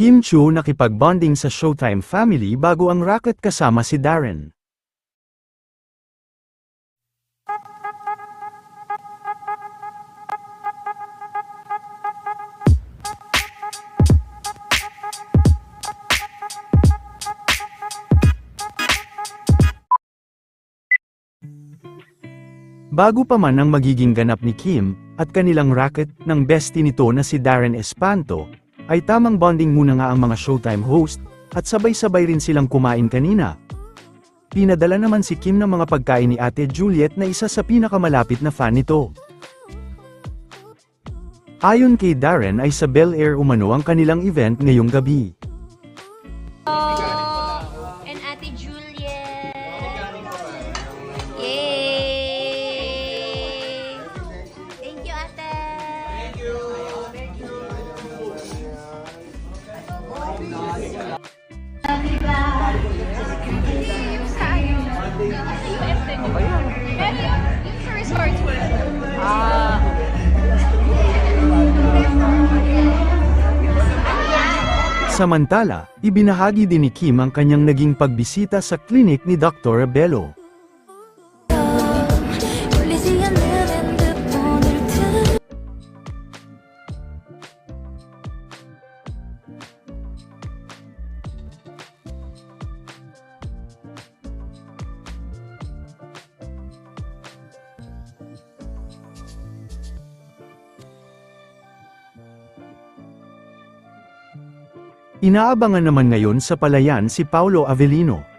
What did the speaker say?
Kim Chu nakipag-bonding sa Showtime family bago ang racket kasama si Darren. Bago pa man ang magiging ganap ni Kim, at kanilang racket ng bestie nito na si Darren Espanto, ay tamang bonding muna nga ang mga Showtime host, at sabay-sabay rin silang kumain kanina. Pinadala naman si Kim ng mga pagkain ni Ate Juliet na isa sa pinakamalapit na fan nito. Ayon kay Darren ay sa Bel Air umano ang kanilang event ngayong gabi. and Ate Juliet. Samantala, ibinahagi din ni Kim ang kanyang naging pagbisita sa klinik ni Dr. Bello. Inaabangan naman ngayon sa palayan si Paulo Avellino.